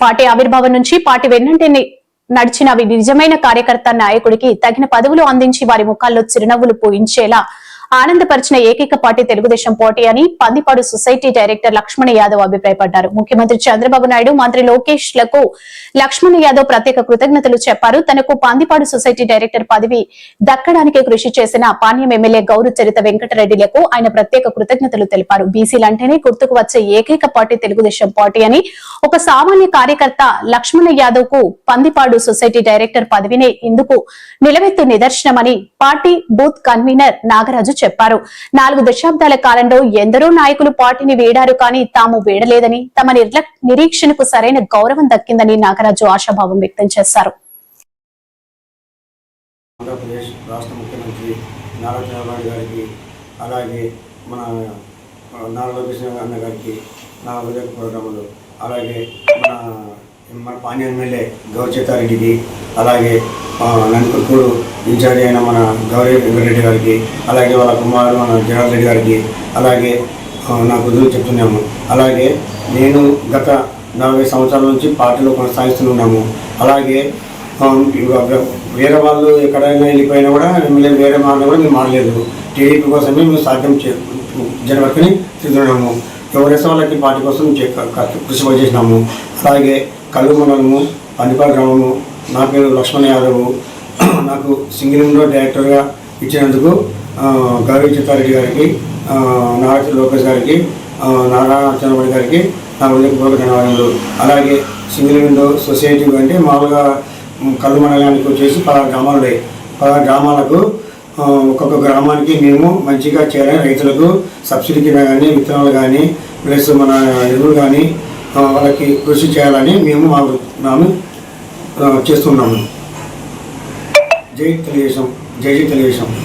Party ఆవిర్భావం నుంచి party వెన్నంటే నడిచిన నిజమైన కార్యకర్త నాయకుడికి తగిన పదవులు అందించి వారి ముఖాల్లో చిరునవ్వులు పూయించేలా ఆనందపరిచిన ఏకైక పార్టీ తెలుగుదేశం పార్టీ అని పందిపాడు సొసైటీ డైరెక్టర్ లక్ష్మణ యాదవ్ అభిప్రాయపడ్డారు. ముఖ్యమంత్రి చంద్రబాబు నాయుడు మంత్రి లోకేష్లకు లక్ష్మణ యాదవ్ ప్రత్యేక కృతజ్ఞతలు చెప్పారు. తనకు పందిపాడు సొసైటీ డైరెక్టర్ పదవి దక్కడానికి కృషి చేసిన పాణ్యం ఎమ్మెల్యే గౌరు చరిత వెంకటరెడ్డిలకు ఆయన ప్రత్యేక కృతజ్ఞతలు తెలిపారు. బీసీలంటేనే గుర్తుకు వచ్చే ఏకైక పార్టీ తెలుగుదేశం పార్టీ అని ఒక సామాన్య కార్యకర్త లక్ష్మణ యాదవ్కు పందిపాడు సొసైటీ డైరెక్టర్ పదవిని ఇందుకు నిలవెత్తు నిదర్శనమని పార్టీ బూత్ కన్వీనర్ నాగరాజు చెప్పారు. నాలుగు దశాబ్దాల కాలంలో ఎందరో నాయకులు పార్టీని వీడారు కానీ తాము వీడలేదని తమ నిరీక్షణకు సరైన గౌరవం దక్కిందని నాగరాజు ఆశాభావం వ్యక్తం చేశారు. ఆంధ్రప్రదేశ్ రాష్ట్ర ముఖ్యమంత్రి నారా చంద్రబాబు గారికి అలాగే మన నారా లోకేష్ అన్న గారికి నా హృదయపూర్వకములు అలాగే మన మన పాణ్య ఎమ్మెల్యే గౌరచేతారెడ్డికి అలాగే ఆ, నందికొట్కూరు ఇన్ఛార్జ్ అయిన మన గౌరీ వెంకటరెడ్డి గారికి అలాగే వాళ్ళ కుమారుడు మన జగన్ రెడ్డి గారికి అలాగే నా కుదురు చెప్తున్నాము. అలాగే నేను గత నలభై సంవత్సరాల నుంచి పార్టీలో కొనసాగిస్తున్నాము అలాగే వేరే వాళ్ళు ఎక్కడైనా వెళ్ళిపోయినా కూడా ఎమ్మెల్యే వేరే మాట కూడా మేము మారలేదు. టీడీపీ కోసమే మేము సాధ్యం చే జన వరకుని తిరుగుతున్నాము వాళ్ళకి పార్టీ కోసం కృషి చేసినాము. అలాగే కళ్ళు మండలము పండిపాడు గ్రామము నా పేరు లక్ష్మణ యాదవ్. నాకు సింగిల్ డైరెక్టర్గా ఇచ్చినందుకు ఆ, గౌరీ చిత్తారెడ్డి గారికి ఆ, నారా లోకేష్ గారికి ఆ, నారా చంద్రబాబు గారికి నా హృదయపూర్వక ధన్యవాదాలు అలాగే సింగిల్ విండో సొసైటీ అంటే మామూలుగా కళ్ళు మండలానికి వచ్చేసి పదహారు గ్రామాలు ఉన్నాయి. పదహారు గ్రామాలకు ఒక్కొక్క గ్రామానికి మేము మంచిగా చేరే రైతులకు సబ్సిడీ కింద కానీ విత్తనాలు కానీ ప్లస్ మన ఎరువులు కానీ వాళ్ళకి కృషి చేయాలని మేము మా మేము చేస్తున్నాము. జై తెలుగుదేశం జై జై తెలుగుదేశం.